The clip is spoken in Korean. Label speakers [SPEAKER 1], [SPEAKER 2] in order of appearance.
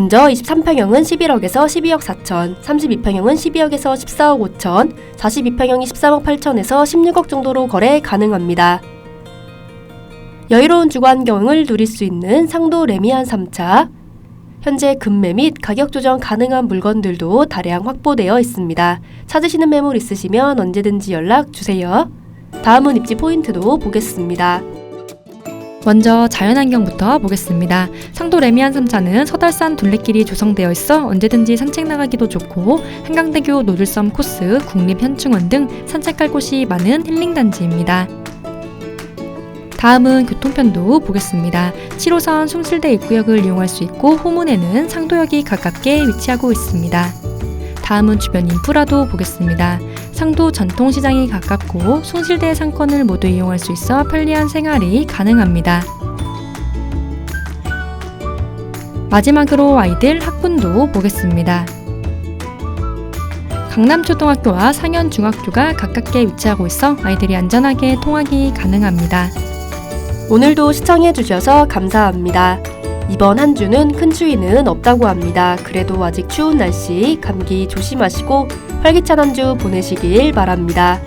[SPEAKER 1] 먼저 23평형은 11억에서 12억 4천, 32평형은 12억에서 14억 5천, 42평형이 13억 8천에서 16억 정도로 거래 가능합니다. 여유로운 주거 환경을 누릴 수 있는 상도 레미안 3차. 현재 급매 및 가격 조정 가능한 물건들도 다량 확보되어 있습니다. 찾으시는 매물 있으시면 언제든지 연락 주세요. 다음은 입지 포인트도 보겠습니다.
[SPEAKER 2] 먼저 자연환경부터 보겠습니다. 상도 레미안 3차는 서달산 둘레길이 조성되어 있어 언제든지 산책 나가기도 좋고 한강대교 노들섬 코스, 국립현충원 등 산책할 곳이 많은 힐링단지입니다. 다음은 교통편도 보겠습니다. 7호선 숭실대 입구역을 이용할 수 있고 호문에는 상도역이 가깝게 위치하고 있습니다. 다음은 주변 인프라도 보겠습니다. 상도 전통시장이 가깝고 숭실대 상권을 모두 이용할 수 있어 편리한 생활이 가능합니다. 마지막으로 아이들 학군도 보겠습니다. 강남초등학교와 상현중학교가 가깝게 위치하고 있어 아이들이 안전하게 통학이 가능합니다.
[SPEAKER 1] 오늘도 시청해주셔서 감사합니다. 이번 한 주는 큰 추위는 없다고 합니다. 그래도 아직 추운 날씨 감기 조심하시고 활기찬 한 주 보내시길 바랍니다.